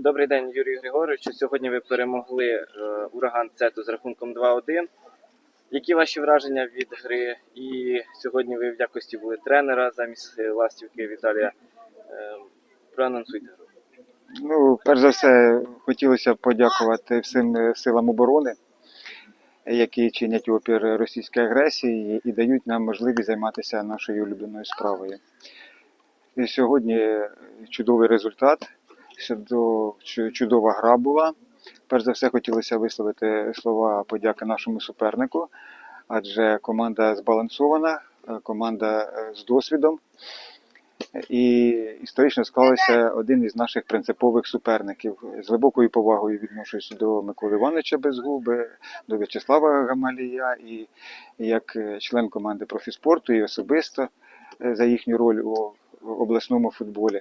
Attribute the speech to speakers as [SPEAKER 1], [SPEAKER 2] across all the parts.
[SPEAKER 1] Добрий, день, Юрій Григорович. Сьогодні ви перемогли е, ураган Цету з рахунком 2-1. Які ваші враження від гри? І сьогодні ви в якості були тренера замість ластівки Віталія. Е, проанонсуйте гру.
[SPEAKER 2] Ну, перш за все, хотілося подякувати всім е, силам оборони, які чинять опір російській агресії і дають нам можливість займатися нашою улюбленою справою. І сьогодні чудовий результат, чудова гра була. Перш за все, хотілося висловити слова подяки нашому супернику, адже команда збалансована, е, команда е, з досвідом. І історично склалося один із наших принципових суперників. З глибокою повагою відношусь до Миколи Івановича Безгуби, до В'ячеслава Гамалія і як е, член команди профіспорту і особисто за їхню роль у обласному футболі.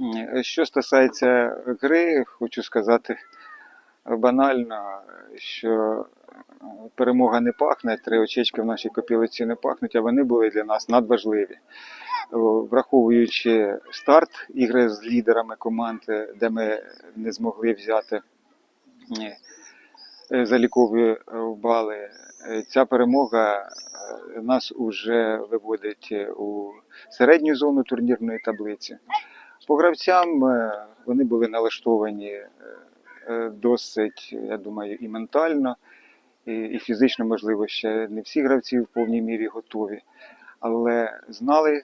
[SPEAKER 2] М, Що стосується гри, хочу сказати банально, що е, перемога не пахне, три очечки в нашій копілиці не пахнуть, а вони були для нас надважливі. Враховуючи старт ігри з лідерами команд, е, де ми не змогли взяти е, е, залікові е, бали, е, ця перемога е, нас уже виводить е, у середню зону турнірної таблиці. По гравцям е, вони були налаштовані е, е, досить, я думаю, і ментально, і, і фізично, можливо, ще не всі гравці в повній мірі готові, але знали,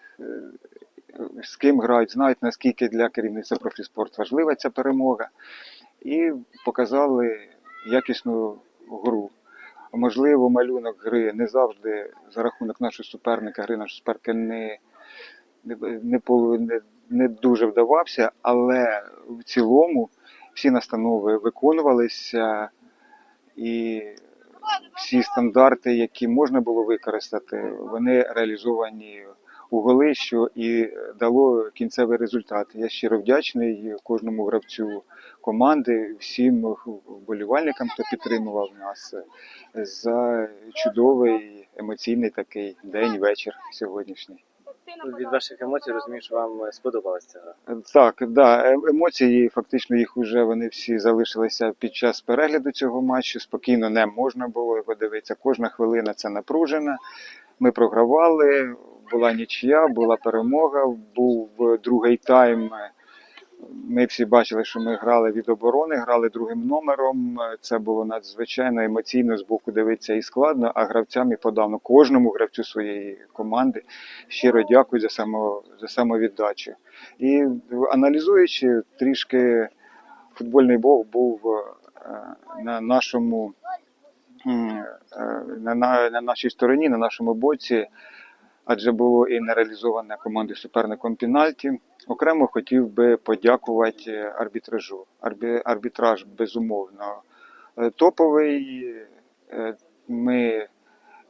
[SPEAKER 2] з ким грають, знають, наскільки для керівництва профіспорт важлива ця перемога, і показали якісну гру. Можливо, малюнок гри не завжди за рахунок нашого суперника, гри нашого суперника не, не, не, не, дуже вдавався, але в цілому всі настанови виконувалися і всі стандарти, які можна було використати, вони реалізовані у голи, і дало кінцевий результат. Я щиро вдячний кожному гравцю команди, всім вболівальникам, хто підтримував нас за чудовий емоційний такий день, вечір сьогоднішній.
[SPEAKER 1] Від ваших емоцій розумію, що вам е, сподобалася ця гра.
[SPEAKER 2] Так, да, е- емоції фактично їх вже вони всі залишилися під час перегляду цього матчу. Спокійно не можна було подивитися. Кожна хвилина це напружена. Ми програвали, була нічия, була перемога, був другий тайм. Ми всі бачили, що ми грали від оборони, грали другим номером. Це було надзвичайно емоційно з боку дивитися і складно, а гравцям і подавно кожному гравцю своєї команди щиро дякую за само, за самовіддачу. І аналізуючи трішки футбольний бог був е, на нашому е, на, на, на нашій стороні, на нашому боці, адже було і не реалізоване командою суперником пенальті. Окремо хотів би подякувати арбітражу. Арбі, арбітраж безумовно е, топовий. Е, Ми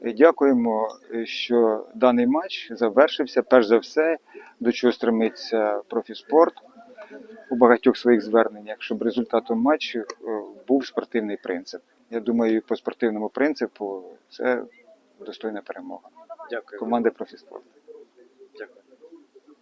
[SPEAKER 2] дякуємо, що даний матч завершився перш за все, до чого стремиться профіспорт у багатьох своїх зверненнях, щоб результатом матчу е, був спортивний принцип. Я думаю, по спортивному принципу це достойна перемога
[SPEAKER 1] Дякую.
[SPEAKER 2] команди профіспорт.